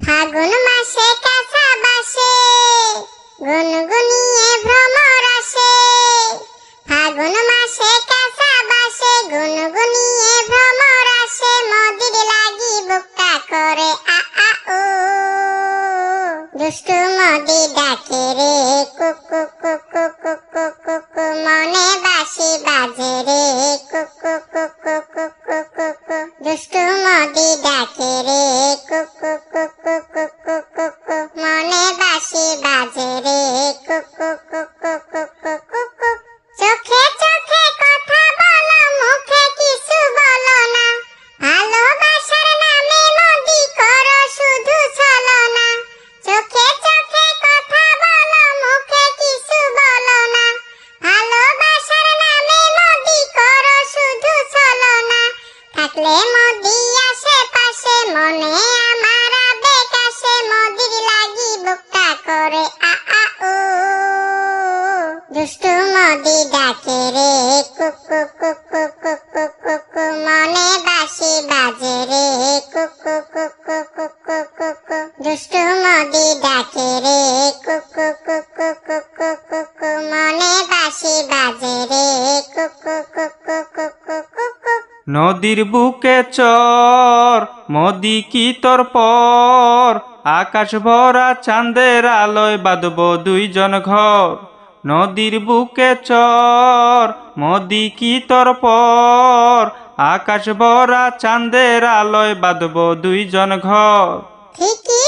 ফাগুন মাসে কাঁচা বাসে, গুনগুনিয়ে মাসে কাঁচা বাসে, গুনগুনিয়ে ভ্রমর লাগি বুকটা করে, আ আ মদি ডাকে রে কুকু কুকু কুকু কুকু মনে বাসি বাজে রে কুকু কুকু দুষ্টু মদি ডাকে রে কুকু কুকু কুকু মদি আসে পাশে মনে আমার আবেগ কুকু কুকু কুকু কুকু মনে বাসি বাজে রে কুকু কুকু কুকু কুকু দুষ্টু মনে বাসি বাজে রে কুকু কুকু নদীর বুকে চর, মদি কি তোর পর? আকাশ ভরা চাঁদের আলোয় বাঁধব দুইজন ঘর। নদীর বুকে চর, মদি কি তোর পর? আকাশ ভরা চাঁদের আলোয় বাঁধব দুইজন ঘর। ঠিকি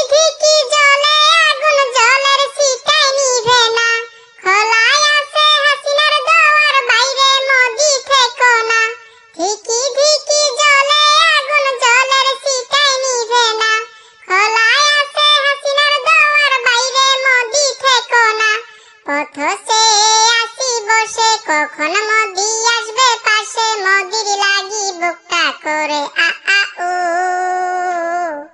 পথ সে আসি বসে কখন মোদি আসবে পাশে মোদির লাগি বুকটা করে আ আ ও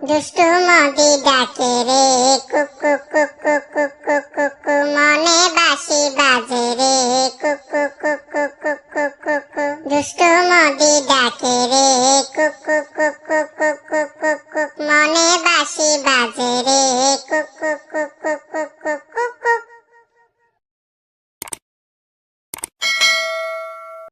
দুষ্টু মদি ডাকে রে কুকু কুকু কুকু কুকু মনে বাসি বাজে রে কুকু কুকু কুকু কুকু দুষ্টু মদি ডাকে রে কুকু কুকু কুকু কুকু মনে বাসি বাজে রে কুকু কুকু